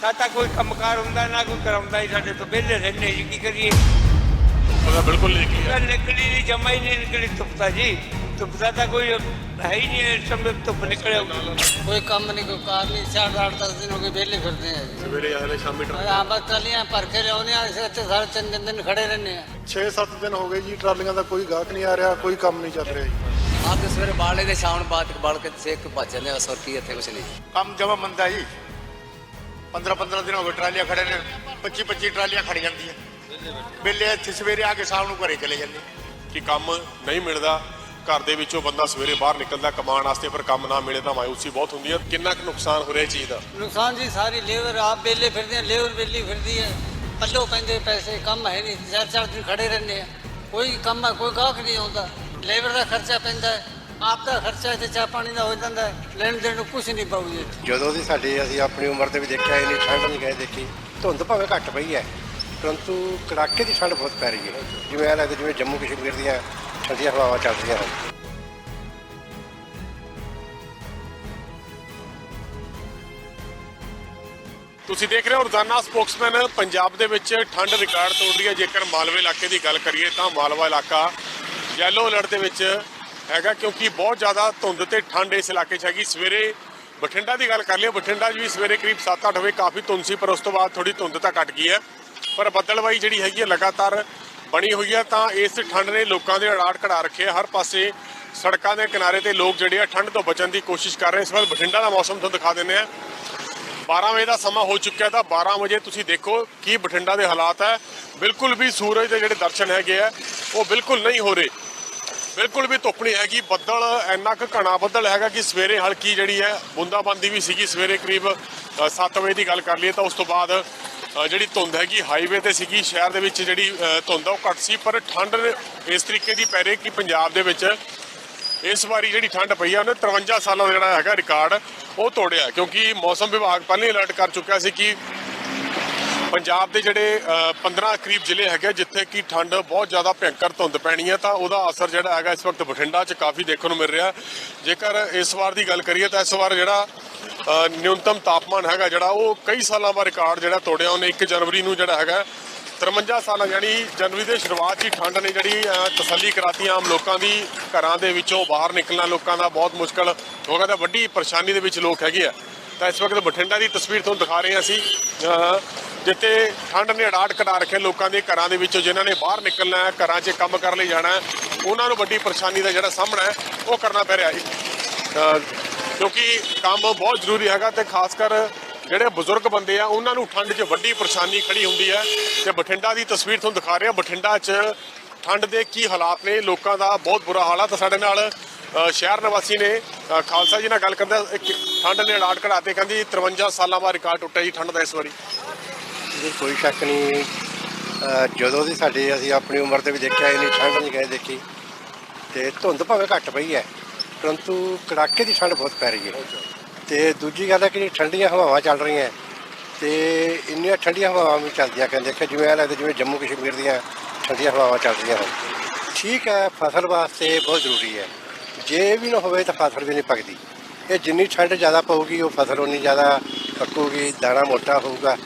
ਸਾਡਾ ਕੋਈ ਕੰਮਕਾਰ ਹੁੰਦਾ ਨਾ ਕੋਈ ਕਰਾਉਂਦਾ ਹੀ ਸਾਡੇ ਤੋਂ ਵਿਹਲੇ ਰਹਿੰਦੇ ਜੀ ਕੀ ਕਰੀਏ? ਉਹਦਾ ਬਿਲਕੁਲ ਨਹੀਂ ਕੀ ਤਾਂ ਨਿਕਲੀ ਨਹੀਂ ਜਮਾ ਹੀ ਨਹੀਂ ਨਿਕਲੀ ਧੁੱਪਤਾ ਜੀ। ਧੁੱਪਤਾ ਤਾਂ ਕੋਈ ਹੈ ਹੀ ਨਹੀਂ ਇਸ ਸਮੇਂ ਧੁੱਪ ਨਿਕਲਿਆ ਕੋਈ ਕੰਮ ਨਹੀਂ ਕੋਈ ਕਾਰ ਨਹੀਂ ਚਾਰ ਆਠ ਦਸ ਦਿਨ ਹੋ ਗਏ ਵਿਹਲੇ ਫਿਰਦੇ ਆ ਜੀ। ਸਵੇਰੇ ਆਲੇ ਸ਼ਾਮੀ ਟਰੱਕ ਆਹ ਬਸ ਟਰਾਲੀਆਂ ਭਰ ਕੇ ਲਿਆਉਂਦੇ ਆ ਇੱਥੇ ਸਾਰੇ ਤਿੰਨ ਤਿੰਨ ਦਿਨ ਖੜੇ ਰਹਿੰਦੇ ਆ। 6-7 ਦਿਨ ਹੋ ਗਏ ਜੀ ਟਰਾਲੀਆਂ ਦਾ ਕੋਈ ਗਾਹਕ ਨਹੀਂ ਆ ਰਿਹਾ ਕੋਈ ਕੰਮ ਨਹੀਂ ਚੱਲ ਰਿਹਾ ਜੀ। ਤੇ ਸਵੇਰੇ ਬਾਲੇ ਦੇ ਸ਼ਾਮ ਨੂੰ ਬਾਅਦ ਬਾਲ ਕੇ ਸੇਕ ਭੱਜ ਜਾਂਦੇ ਆ ਸੌ ਕੀ ਇੱਥੇ ਕੁਛ ਨਹੀਂ। ਕੰਮ ਜਮਾ ਮੰਦਾ ਜੀ। 15 15 ਦਿਨ ਹੋ ਗਏ ਟਰਾਲੀਆਂ ਖੜੇ ਨੇ 25 25 ਟਰਾਲੀਆਂ ਖੜੀ ਜਾਂਦੀਆਂ। ਬਿੱਲੇ ਇੱਥੇ ਸਵੇਰੇ ਆ ਕੇ ਸ਼ਾਮ ਨੂੰ ਘਰੇ ਚਲੇ ਜਾਂਦੇ। ਕਿ ਕੰਮ ਨਹੀਂ ਮਿਲਦਾ ਘਰ ਦੇ ਵਿੱਚੋਂ ਬੰਦਾ ਸਵੇਰੇ ਬਾਹਰ ਨਿਕਲਦਾ ਕਮਾਉਣ ਵਾਸਤੇ ਪਰ ਕੰਮ ਨਾ ਮਿਲੇ ਤਾਂ ਮਾਇੂਸੀ ਬਹੁਤ ਹੁੰਦੀ ਹੈ। ਕਿੰਨਾ ਕੁ ਨੁਕਸਾਨ ਹੋ ਰਿਹਾ ਇਹ ਚੀਜ਼ ਦਾ? ਨੁਕਸਾਨ ਜੀ ਸਾਰੀ ਲੇਬਰ ਆਪ ਵਿਹਲੇ ਫਿਰਦੇ ਆ ਲੇਬਰ ਵਿਹਲੀ ਫਿਰਦੀ ਹੈ। ਪੱਲੋ ਪੈਂਦੇ ਪੈਸੇ ਕੰਮ ਹੈ ਨਹੀਂ ਚਾਰ ਚਾਰ ਦਿਨ ਖੜੇ ਰਹਿੰਦੇ ਆ। ਕੋਈ ਕੰਮ ਕੋਈ ਗਾਹਕ ਨਹੀਂ ਆਉਂਦਾ। ਲੇਬਰ ਦਾ ਖਰਚਾ ਪੈਂਦਾ ਹੈ। ਆਪ ਦਾ ਖਰਚਾ ਤੇ ਚਾਹ ਪਾਣੀ ਦਾ ਹੋ ਜਾਂਦਾ ਹੈ ਲੈਣ ਦੇਣ ਨੂੰ ਕੁਝ ਨਹੀਂ ਪਾਉ ਜੀ ਜਦੋਂ ਦੀ ਸਾਡੀ ਅਸੀਂ ਆਪਣੀ ਉਮਰ ਦੇ ਵੀ ਦੇਖਿਆ ਇਹ ਨਹੀਂ ਠੰਡ ਨਹੀਂ ਗਏ ਦੇਖੀ ਧੁੰਦ ਭਾਵੇਂ ਘੱਟ ਪਈ ਹੈ ਪਰੰਤੂ ਕੜਾਕੇ ਦੀ ਠੰਡ ਬਹੁਤ ਪੈ ਰਹੀ ਹੈ। ਜਿਵੇਂ ਇਹ ਲੱਗਦਾ ਜਿਵੇਂ ਜੰਮੂ ਕਸ਼ਮੀਰ ਦੀਆਂ ਠੰਡੀਆਂ ਹਵਾਵਾਂ ਚੱਲ ਰਹੀਆਂ ਹਨ। ਤੁਸੀਂ ਦੇਖ ਰਹੇ ਹੋ ਰੋਜ਼ਾਨਾ ਸਪੋਕਸਮੈਨ ਪੰਜਾਬ ਦੇ ਵਿੱਚ ਠੰਡ ਰਿਕਾਰਡ ਤੋੜ ਰਹੀ ਹੈ। ਜੇਕਰ ਮਾਲਵੇ ਇਲਾਕੇ ਦੀ ਗੱਲ ਕਰੀਏ ਤਾਂ ਮਾਲਵਾ ਇਲਾਕਾ ਯੈਲੋ ਅਲਰਟ ਦੇ ਵਿੱਚ ਹੈਗਾ ਕਿਉਂਕਿ ਬਹੁਤ ਜ਼ਿਆਦਾ ਧੁੰਦ ਤੇ ਠੰਡ ਇਸ ਇਲਾਕੇ 'ਚ ਹੈਗੀ। ਸਵੇਰੇ ਬਠਿੰਡਾ ਦੀ ਗੱਲ ਕਰ ਲਈਏ, ਬਠਿੰਡਾ 'ਚ ਵੀ ਸਵੇਰੇ ਕਰੀਬ 7-8 ਵਜੇ ਕਾਫੀ ਧੁੰਦ ਸੀ, ਪਰ ਉਸ ਤੋਂ ਬਾਅਦ ਥੋੜੀ ਧੁੰਦ ਤਾਂ ਘਟ ਗਈ ਹੈ। ਪਰ ਬੱਦਲਵਾਈ ਜਿਹੜੀ ਹੈਗੀ ਹੈ, ਲਗਾਤਾਰ ਬਣੀ ਹੋਈ ਹੈ, ਤਾਂ ਇਸ ਠੰਡ ਨੇ ਲੋਕਾਂ ਦੇ ਅੜਾਟ ਘੜਾ ਰੱਖੇ ਆ। ਹਰ ਪਾਸੇ ਸੜਕਾਂ ਦੇ ਕਿਨਾਰੇ ਤੇ ਲੋਕ ਜਿਹੜੇ ਆ, ਠੰਡ ਤੋਂ ਬਚਣ ਦੀ ਕੋਸ਼ਿਸ਼ ਕਰ ਰਹੇ ਇਸ ਵਾਰ ਬਠਿੰਡਾ ਦਾ ਮੌਸਮ ਤੁਹਾਨੂੰ ਦਿਖਾ ਦਿੰਦੇ ਆ 12 ਵਜੇ ਦਾ ਸਮਾਂ ਹੋ ਚੁੱਕਿਆ ਤਾਂ 12 ਵਜੇ ਤੁਸੀਂ ਦੇਖੋ ਕੀ ਬਠਿੰਡਾ ਦੇ ਹਾਲਾਤ ਹੈ। ਬਿਲਕੁਲ ਵੀ ਸੂਰਜ ਦੇ ਜਿਹੜੇ ਦਰਸ਼ਨ ਹੈਗੇ ਆ, ਉਹ ਬਿਲਕੁਲ ਨਹੀਂ ਹੋ ਰਹੇ। ਬਿਲਕੁਲ ਵੀ ਧੁੱਪ ਨਹੀਂ ਹੈਗੀ। ਬੱਦਲ, ਇੰਨਾ ਕੁ ਘਣਾ ਬੱਦਲ ਹੈਗਾ ਕਿ ਸਵੇਰੇ ਹਲਕੀ ਜਿਹੜੀ ਹੈ ਬੂੰਦਾਬਾਂਦੀ ਵੀ ਸੀਗੀ। ਸਵੇਰੇ ਕਰੀਬ 7 ਵਜੇ ਦੀ ਗੱਲ ਕਰ ਲਈਏ ਤਾਂ ਉਸ ਤੋਂ ਬਾਅਦ ਜਿਹੜੀ ਧੁੰਦ ਹੈਗੀ ਹਾਈਵੇ ਤੇ ਸੀਗੀ, ਸ਼ਹਿਰ ਦੇ ਵਿੱਚ ਜਿਹੜੀ ਧੁੰਦ ਆ ਉਹ ਘੱਟ ਸੀ, ਪਰ ਠੰਡ ਇਸ ਤਰੀਕੇ ਦੀ ਪੈ ਰਹੀ ਕਿ ਪੰਜਾਬ ਦੇ ਵਿੱਚ ਇਸ ਵਾਰੀ ਜਿਹੜੀ ਠੰਡ ਪਈ ਆ, ਉਹਨੇ 53 ਸਾਲਾਂ ਦਾ ਜਿਹੜਾ ਹੈਗਾ ਰਿਕਾਰਡ, ਉਹ ਤੋੜਿਆ। ਕਿਉਂਕਿ ਮੌਸਮ ਵਿਭਾਗ ਪਹਿਲਾਂ ਹੀ ਅਲਰਟ ਕਰ ਚੁੱਕਿਆ ਸੀ ਕਿ ਪੰਜਾਬ ਦੇ ਜਿਹੜੇ ਅ, 15 ਕਰੀਬ ਜ਼ਿਲ੍ਹੇ ਹੈਗੇ ਜਿੱਥੇ ਕਿ ਠੰਡ ਬਹੁਤ ਜ਼ਿਆਦਾ ਭਿਅੰਕਰ ਧੁੰਦ ਪੈਣੀ ਹੈ ਤਾਂ ਉਹਦਾ ਅਸਰ ਜਿਹੜਾ ਹੈਗਾ ਇਸ ਵਕਤ ਬਠਿੰਡਾ 'ਚ ਕਾਫੀ ਦੇਖਣ ਨੂੰ ਮਿਲ ਰਿਹਾ। ਜੇਕਰ ਇਸ ਵਾਰ ਦੀ ਗੱਲ ਕਰੀਏ ਤਾਂ ਇਸ ਵਾਰ ਜਿਹੜਾ ਨਿਊਨਤਮ ਤਾਪਮਾਨ ਹੈਗਾ ਜਿਹੜਾ ਉਹ ਕਈ ਸਾਲਾਂ ਦਾ ਰਿਕਾਰਡ ਜਿਹੜਾ ਤੋੜਿਆ ਉਹਨੇ 1 ਜਨਵਰੀ ਨੂੰ ਜਿਹੜਾ ਹੈਗਾ। 53 ਸਾਲਾਂ ਯਾਨੀ ਜਨਵਰੀ ਦੇ ਸ਼ੁਰੂਆਤ 'ਚ ਹੀ ਠੰਡ ਨੇ ਜਿਹੜੀ ਤਸੱਲੀ ਕਰਾਤੀ ਆਮ ਲੋਕਾਂ ਦੀ ਘਰਾਂ ਦੇ ਵਿੱਚੋਂ ਬਾਹਰ ਨਿਕਲਣਾ ਲੋਕਾਂ ਦਾ ਬਹੁਤ ਮੁਸ਼ਕਲ ਹੋ ਗਿਆ ਤਾਂ ਵੱਡੀ ਪਰੇਸ਼ਾਨੀ ਦੇ ਵਿੱਚ ਲੋਕ ਹੈਗੇ ਆ। ਤਾਂ ਇਸ ਵਕਤ ਬਠਿੰਡਾ ਦੀ ਤਸਵੀਰ ਤੁਹਾਨੂੰ ਦਿਖਾ ਰਹੇ ਹਾਂ ਅਸੀਂ ਜਿੱਥੇ ਠੰਡ ਨੇ ਅੜਾਟ ਕਟਾ ਰੱਖੇ ਲੋਕਾਂ ਦੇ ਘਰਾਂ ਦੇ ਵਿੱਚੋਂ, ਜਿਨ੍ਹਾਂ ਨੇ ਬਾਹਰ ਨਿਕਲਣਾ ਹੈ, ਘਰਾਂ 'ਚ ਕੰਮ ਕਰਨ ਲਈ ਜਾਣਾ ਹੈ, ਉਹਨਾਂ ਨੂੰ ਵੱਡੀ ਪਰੇਸ਼ਾਨੀ ਦਾ ਜਿਹੜਾ ਸਾਹਮਣਾ ਹੈ, ਉਹ ਕਰਨਾ ਪੈ ਰਿਹਾ ਹੈ ਕਿਉਂਕਿ ਕੰਮ ਬਹੁਤ ਜ਼ਰੂਰੀ ਹੈਗਾ ਤੇ ਖਾਸ ਕਰ ਜਿਹੜੇ ਬਜ਼ੁਰਗ ਬੰਦੇ ਆ, ਉਹਨਾਂ ਨੂੰ ਠੰਡ 'ਚ ਵੱਡੀ ਪਰੇਸ਼ਾਨੀ ਖੜੀ ਹੁੰਦੀ ਹੈ। ਤੇ ਬਠਿੰਡਾ ਦੀ ਤਸਵੀਰ ਤੁਹਾਨੂੰ ਦਿਖਾ ਰਿਹਾ, ਬਠਿੰਡਾ 'ਚ ਠੰਡ ਦੇ ਕੀ ਹਾਲਾਤ ਨੇ, ਲੋਕਾਂ ਦਾ ਬਹੁਤ ਬੁਰਾ ਹਾਲ ਆ। ਤਾਂ ਸਾਡੇ ਨਾਲ ਸ਼ਹਿਰ ਨਿਵਾਸੀ ਨੇ ਖਾਲਸਾ ਜੀ ਨਾਲ ਗੱਲ ਕਰਦੇ ਇੱਕ ਠੰਡ ਨੇ ਅੜਾਟ ਕਢਾਤੇ, ਕਹਿੰਦੀ 53 ਸਾਲਾਂ ਬਾਅਦ ਰਿਕਾਰਡ ਟੁੱਟਿਆ ਜੀ, ਠੰਡ ਦਾ ਇਸ ਵਾਰੀ। ਇਹਦੀ ਕੋਈ ਸ਼ੱਕ ਨਹੀਂ। ਅਹ ਜਦੋਂ ਦੀ ਸਾਡੀ ਅਸੀਂ ਆਪਣੀ ਉਮਰ ਦੇ ਵੀ ਦੇਖਿਆ, ਇੰਨੀ ਠੰਡ ਨਹੀਂ ਗਏ ਦੇਖੀ। ਤੇ ਧੁੰਦ ਭਾਵੇਂ ਘੱਟ ਪਈ ਹੈ, ਪਰੰਤੂ ਕੜਾਕੇ ਦੀ ਠੰਡ ਬਹੁਤ ਪੈ ਰਹੀ ਹੈ। ਤੇ ਦੂਜੀ ਗੱਲ ਹੈ ਕਿ ਜਿਹੜੀ ਠੰਡੀਆਂ ਹਵਾਵਾਂ ਚੱਲ ਰਹੀਆਂ, ਤੇ ਇੰਨੀਆਂ ਠੰਡੀਆਂ ਹਵਾਵਾਂ ਵੀ ਚੱਲਦੀਆਂ ਕਹਿੰਦੇ ਕਿ ਜਿਵੇਂ ਇਹ ਲੱਗਦਾ ਜਿਵੇਂ ਜੰਮੂ ਕਸ਼ਮੀਰ ਦੀਆਂ ਠੰਡੀਆਂ ਹਵਾਵਾਂ ਚੱਲ ਰਹੀਆਂ ਹਨ। ਠੀਕ ਹੈ, ਫਸਲ ਵਾਸਤੇ ਬਹੁਤ ਜ਼ਰੂਰੀ ਹੈ। ਜੇ ਵੀ ਨਾ ਹੋਵੇ ਤਾਂ ਫਸਲ ਵੀ ਨਹੀਂ ਪੱਕਦੀ। ਇਹ ਜਿੰਨੀ ਠੰਡ ਜ਼ਿਆਦਾ ਪਊਗੀ, ਉਹ ਫਸਲ ਉਨੀ ਜ਼ਿਆਦਾ ਪੱਕੂਗੀ, ਦਾਣਾ ਮੋਟਾ ਹੋਊਗਾ।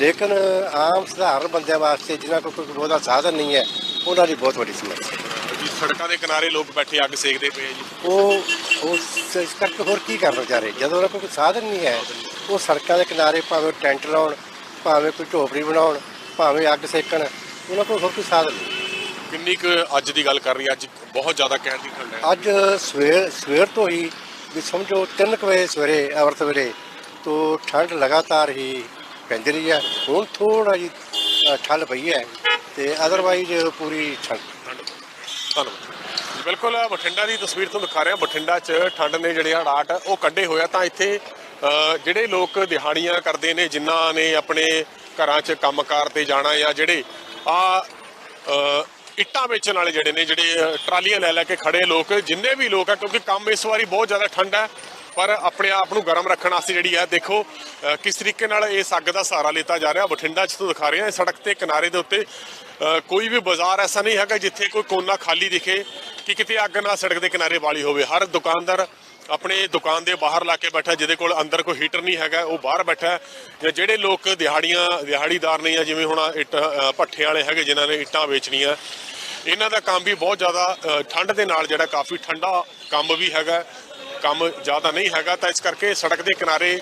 ਲੇਕਿਨ ਆਮ ਸਧਾਰਨ ਬੰਦਿਆਂ ਵਾਸਤੇ ਜਿਨ੍ਹਾਂ ਕੋਲ ਕੋਈ ਬਹੁਤਾ ਸਾਧਨ ਨਹੀਂ ਹੈ ਉਹਨਾਂ ਦੀ ਬਹੁਤ ਵੱਡੀ ਸਮੱਸਿਆ। ਜੀ ਸੜਕਾਂ ਦੇ ਕਿਨਾਰੇ ਲੋਕ ਬੈਠੇ ਅੱਗ ਸੇਕਦੇ ਪਏ ਆ ਜੀ। ਉਹ ਉਹ ਸ- ਇਸ ਕਰਕੇ ਹੋਰ ਕੀ ਕਰਨ ਵਿਚਾਰੇ ਜਦੋਂ ਉਹਨਾਂ ਕੋਲ ਕੋਈ ਸਾਧਨ ਨਹੀਂ ਹੈ ਉਹ ਸੜਕਾਂ ਦੇ ਕਿਨਾਰੇ ਭਾਵੇਂ ਟੈਂਟ ਲਾਉਣ ਭਾਵੇਂ ਕੋਈ ਝੋਪੜੀ ਬਣਾਉਣ ਭਾਵੇਂ ਅੱਗ ਸੇਕਣ ਉਹਨਾਂ ਕੋਲ ਹੋਰ ਕੋਈ ਸਾਧਨ ਨਹੀਂ। ਕਿੰਨੀ ਕੁ ਅੱਜ ਦੀ ਗੱਲ ਕਰ ਰਹੀ ਅੱਜ ਬਹੁਤ ਜ਼ਿਆਦਾ ਕਹਿਣ ਦੀ ਠੰਡ ਹੈ। ਅੱਜ ਸਵੇਰ ਸਵੇਰ ਤੋਂ ਹੀ ਵੀ ਸਮਝੋ 3 ਵਜੇ ਸਵੇਰੇ ਅਵਰਤ ਵੇਲੇ ਤੋਂ ਠੰਡ ਲਗਾਤਾਰ ਹੀ ਪੈਂਦੀ ਰਹੀ ਹੈ ਹੁਣ ਥੋੜਾ ਜੀ ਠੱਲ ਪਈ ਹੈ ਤੇ ਅਦਰਵਾਈਜ਼ ਪੂਰੀ ਠੰਡ ਧੰਨਵਾਦ। ਬਿਲਕੁਲ, ਬਠਿੰਡਾ ਦੀ ਤਸਵੀਰ ਤੁਹਾਨੂੰ ਦਿਖਾ ਰਿਹਾ, ਬਠਿੰਡਾ 'ਚ ਠੰਡ ਨੇ ਜਿਹੜੇ ਅੜਾਟ ਉਹ ਕੱਢੇ ਹੋਇਆ ਤਾਂ ਇੱਥੇ ਜਿਹੜੇ ਲੋਕ ਦਿਹਾੜੀਆਂ ਕਰਦੇ ਨੇ, ਜਿਨ੍ਹਾਂ ਨੇ ਆਪਣੇ ਘਰਾਂ 'ਚ ਕੰਮਕਾਰ ਤੇ ਜਾਣਾ ਜਾਂ ਜਿਹੜੇ ਆ ਇੱਟਾਂ ਵੇਚਣ ਵਾਲੇ ਜਿਹੜੇ ਨੇ, ਜਿਹੜੇ ਟਰਾਲੀਆਂ ਲੈ ਲੈ ਕੇ ਖੜੇ ਲੋਕ, ਜਿੰਨੇ ਵੀ ਲੋਕ ਆ, ਕਿਉਂਕਿ ਕੰਮ ਇਸ ਵਾਰੀ ਬਹੁਤ ਜ਼ਿਆਦਾ ਠੰਡ ਹੈ ਪਰ ਆਪਣੇ ਆਪ ਨੂੰ ਗਰਮ ਰੱਖਣ ਵਾਸਤੇ ਜਿਹੜੀ ਹੈ, ਦੇਖੋ ਕਿਸ ਤਰੀਕੇ ਨਾਲ ਇਸ ਅੱਗ ਦਾ ਸਹਾਰਾ ਲਿੱਤਾ ਜਾ ਰਿਹਾ। ਬਠਿੰਡਾ 'ਚ ਤੋਂ ਦਿਖਾ ਰਹੇ ਹਾਂ ਸੜਕ ਤੇ ਕਿਨਾਰੇ ਦੇ ਉੱਤੇ ਕੋਈ ਵੀ ਬਾਜ਼ਾਰ ਐਸਾ ਨਹੀਂ ਹੈਗਾ ਜਿੱਥੇ ਕੋਈ ਕੋਨਾ ਖਾਲੀ ਦਿਖੇ ਕਿ ਕਿਤੇ ਅੱਗ ਨਾ ਸੜਕ ਦੇ ਕਿਨਾਰੇ ਵਾਲੀ ਹੋਵੇ। ਹਰ ਦੁਕਾਨਦਾਰ ਆਪਣੇ ਦੁਕਾਨ ਦੇ ਬਾਹਰ ਲਾ ਕੇ ਬੈਠਾ, ਜਿਹਦੇ ਕੋਲ ਅੰਦਰ ਕੋਈ ਹੀਟਰ ਨਹੀਂ ਹੈਗਾ, ਉਹ ਬਾਹਰ ਬੈਠਾ ਜਾਂ ਜਿਹੜੇ ਲੋਕ ਦਿਹਾੜੀਆਂ, ਦਿਹਾੜੀਦਾਰ ਨੇ ਜਾਂ ਜਿਵੇਂ ਹੁਣ ਇੱਟ ਭੱਠੇ ਵਾਲੇ ਹੈਗੇ ਜਿਨ੍ਹਾਂ ਨੇ ਇੱਟਾਂ ਵੇਚਣੀਆਂ, ਇਹਨਾਂ ਦਾ ਕੰਮ ਵੀ ਬਹੁਤ ਜ਼ਿਆਦਾ ਠੰਡ ਦੇ ਨਾਲ ਜਿਹੜਾ ਕਾਫੀ ਠੰਡਾ ਕੰਮ ਵੀ ਹੈਗਾ। ਕੰਮ ਜ਼ਿਆਦਾ ਨਹੀਂ ਹੈਗਾ ਤਾਂ ਇਸ ਕਰਕੇ ਸੜਕ ਦੇ ਕਿਨਾਰੇ